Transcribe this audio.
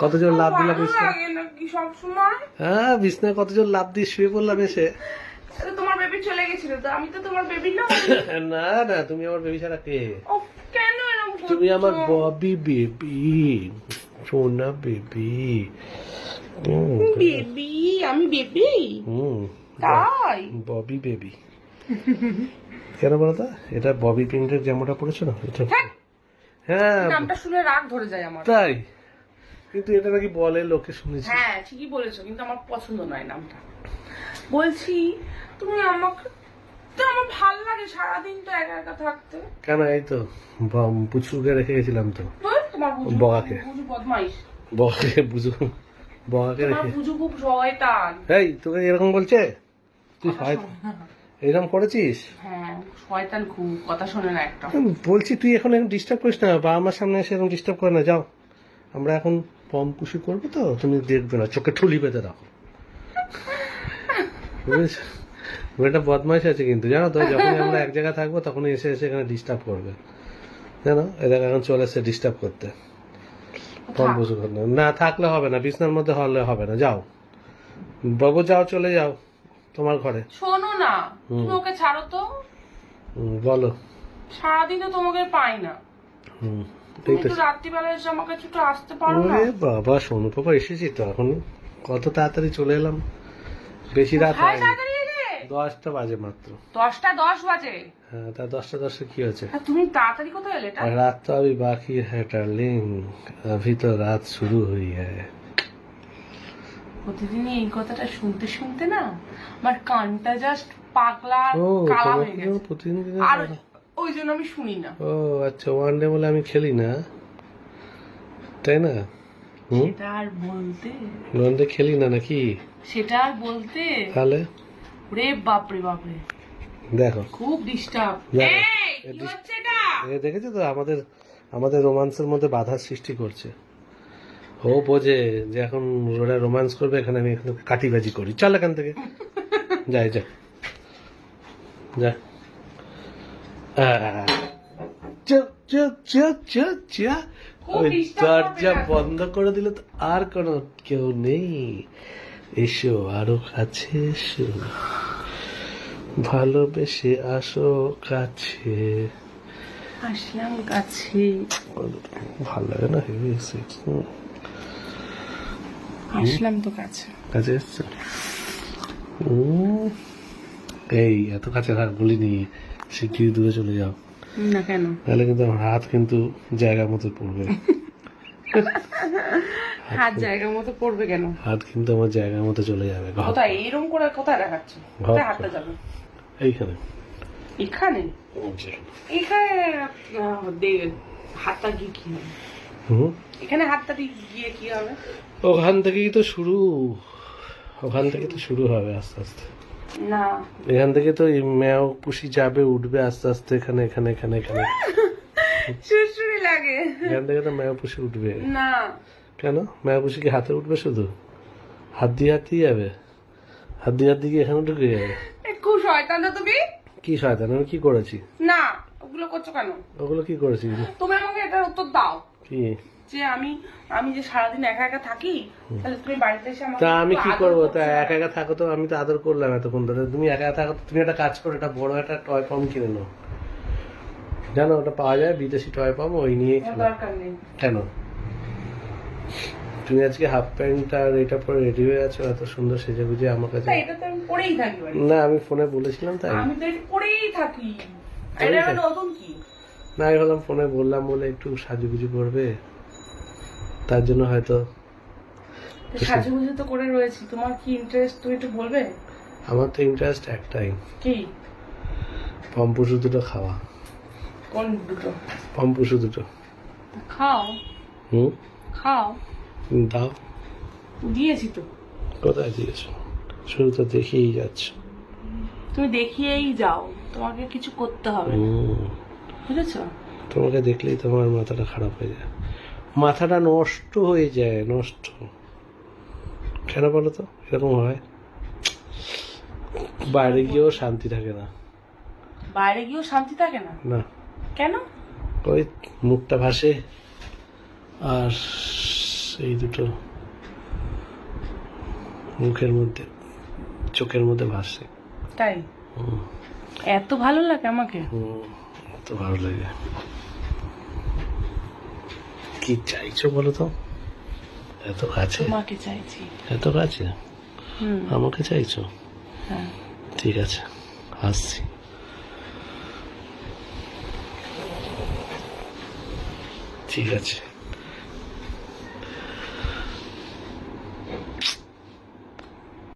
কত জোর লাভ দিলাম বিছনা হ্যাঁ বিছনায় কত জোর লাভ দিয়ে শুয়ে পড়লাম এসে? তোমার বেবি চলে গেছিল তো আমি তো তোমার বেবি না। না না তুমি আমার বেবি ছাড়া কে? কেন তুমি আমার ববি বেবি সোনা বেবি বেবি আমি বেবি হুম তাই? ববি বেবি কেন বলো তো? এটা ববি প্রিন্টের জামাটা পড়েছো না এটা হ্যাঁ। হ্যাঁ নামটা শুনে রাগ ধরে যায় আমার। তাই? কিন্তু এটা নাকি বলে লোকে শুনেছি। হ্যাঁ ঠিকই বলেছ কিন্তু আমার পছন্দ নয় নামটা। বলছি তুমি আমাকে তো আমার ভালো লাগে সারাদিন তো একা একা থাকতে। কেন এই তো পুচকুকে রেখে গেছিলাম তো। তোমার বুঝু বগাকে। বদমাইশ। বগাকে বুঝু বগাকে রেখে। বুঝু খুব শয়তান। এই তোকে এরকম বলছে? তুই হয় এরকম করেছিস? হ্যাঁ শয়তান খুব কথা শোনে না একটা। বলছি তুই এখন ডিস্টার্ব করিস না বা আমার সামনে এসে এরকম ডিস্টার্ব করে না যাও। আমরা এখন পম পুষি করব তো তুমি দেখবে না চোখে ঠুলি পেতে রাখো। বুঝেছ? মেয়েটা বদমাইশ আছে কিন্তু জানো তো যখন আমরা এক জায়গায় থাকব তখনই এসে এসে এখানে ডিস্টার্ব করবে। জানো? এদের এখন চলে এসে ডিস্টার্ব করতে। পম। পুষি করতে। না থাকলে হবে না বিছনার মধ্যে হলে হবে না যাও। বাবু যাও চলে যাও তোমার ঘরে। শোনো না তুমি ওকে ছাড়ো তো। বলো। সারাদিন তো তোমাকে পাই না। হুম। বাবা এসেছি তো এখন। কত তাড়াতাড়ি চলে এলাম। বেশি রাত দশটা বাজে মাত্র। দশটা দশ বাজে? হ্যাঁ, তো আমি বাকি হ্যাঁ তো রাত শুরু হই প্রতিদিন এই কথাটা শুনতে শুনতে না আমার কানটা জাস্ট পাগলা প্রতিদিন ওই জন্য আমি শুনি না। ও আচ্ছা ওয়ান ডে বলে আমি খেলি না। তাই না? সেটা আর বলতে ওয়ান ডে খেলি না নাকি? সেটা আর বলতে তাহলে? রে বাপরে বাপরে। দেখো। খুব ডিস্টার্ব এই এ কি হচ্ছে এটা? এ দেখেছ তো আমাদের আমাদের রোমান্সের মধ্যে বাধার সৃষ্টি করছে। ও বোঝে যে এখন ওরা রোমান্স করবে এখানে আমি এখানে কাটিবাজি করি। চল এখান থেকে। যাই যা। যা আহ, চল, চল, চল, চল, চল। খুব ওই দরজা বন্ধ করে দিলে তো আর কোনো কেউ নেই। এসো আরও কাছে এসো। ভালোবেসে আসো কাছে। আসলাম কাছে। ভালো লাগে না হেভি আসলাম তো কাছে। কাছে এসছো? এই এত কাছে হাত বলিনি। শিগগিরই দূরে চলে যাও? না কেন? তাহলে কিন্তু আমার হাত কিন্তু জায়গা মতো পড়বে। হাত জায়গা মতো পড়বে কেন? হাত কিন্তু আমার জায়গার মতো চলে যাবে কোথায় এইরকম করে কোথায় দেখাচ্ছে। কোথায় হাতটা যাবে? এইখানে। এখানে এখানে হাতটা গিয়ে কি হবে? এখানে হাতটা দিয়ে গিয়ে কি হবে? ওখান থেকেই তো শুরু। ওখান থেকে তো শুরু হবে আস্তে আস্তে। না। এখান থেকে তো ম্যাও পুষি যাবে উঠবে আস্তে আস্তে এখানে এখানে এখানে এখানে। সুরসুরি লাগে। এখান থেকে তো ম্যাও পুষি উঠবে। না। কেন? ম্যাও পুষি কি হাতে উঠবে শুধু? হাত দিয়ে হাত দিয়ে যাবে? হাত দিয়ে হাত দিয়ে এখানে ঢুকে যাবে? খুব শয়তান তো তুমি? কি শয়তান? আমি কি করেছি? না ওগুলো করছ কেন? ওগুলো কি করেছি? তুমি আমাকে এটার উত্তর দাও। কি? যে আমি আমি যে সারাদিন একা একা থাকি তাহলে তুমি বাড়িতে এসে আমাকে তা আমি কি করব? তা একা একা থাকো তো আমি তো আদর করলাম এতক্ষণ ধরে। তুমি একা একা থাকো তুমি একটা কাজ করো একটা বড় একটা টয় পাম্প কিনে নাও। জানো ওটা পাওয়া যায় বিদেশি টয় পাম্প ওই নিয়ে দরকার নেই। কেন? তুমি আজকে হাফ প্যান্ট আর এটা পরে রেডি হয়ে আছো এত সুন্দর সেজে গুজে আমার কাছে। এটা তো আমি পরেই থাকি না আমি ফোনে বলেছিলাম তাই। আমি তো পরেই থাকি। এটা নতুন কি? না আমি ভাবলাম ফোনে বললাম বলে একটু সাজুগুজু করবে। তার জন্য হয়তো সাজুগুজু তো করে রয়েছি। তোমার কি ইন্টারেস্ট তুমি একটু বলবে? আমার তো ইন্টারেস্ট একটাই। কি? পম্পুসু দুটো খাওয়া। কোন দুটো? পম্পুসু দুটো। খাও। হুম? খাও। দাও। দিয়েছি তো। কোথায় দিয়েছ? শুধু তো দেখেই যাচ্ছ। তুমি দেখিয়েই যাও। তোমাকে কিছু করতে হবে বুঝেছ? তোমাকে দেখলেই তোমার মাথাটা খারাপ হয়ে যায়। মাথাটা নষ্ট হয়ে যায় নষ্ট। কেন বলো তো? এরকম হয়। বাইরে গিয়েও শান্তি থাকে না। বাইরে গিয়েও শান্তি থাকে না? না। কেন? ওই মুখটা ভাসে আর এই দুটো মুখের মধ্যে চোখের মধ্যে ভাসে। তাই? এত ভালো লাগে আমাকে? হুম, এত ভালো লাগে। কি চাইছো বলো তো? এত কাছে? তোমাকে চাইছি। এত কাছে? আমাকে চাইছো? হ্যাঁ। ঠিক আছে আসছি। ঠিক আছে।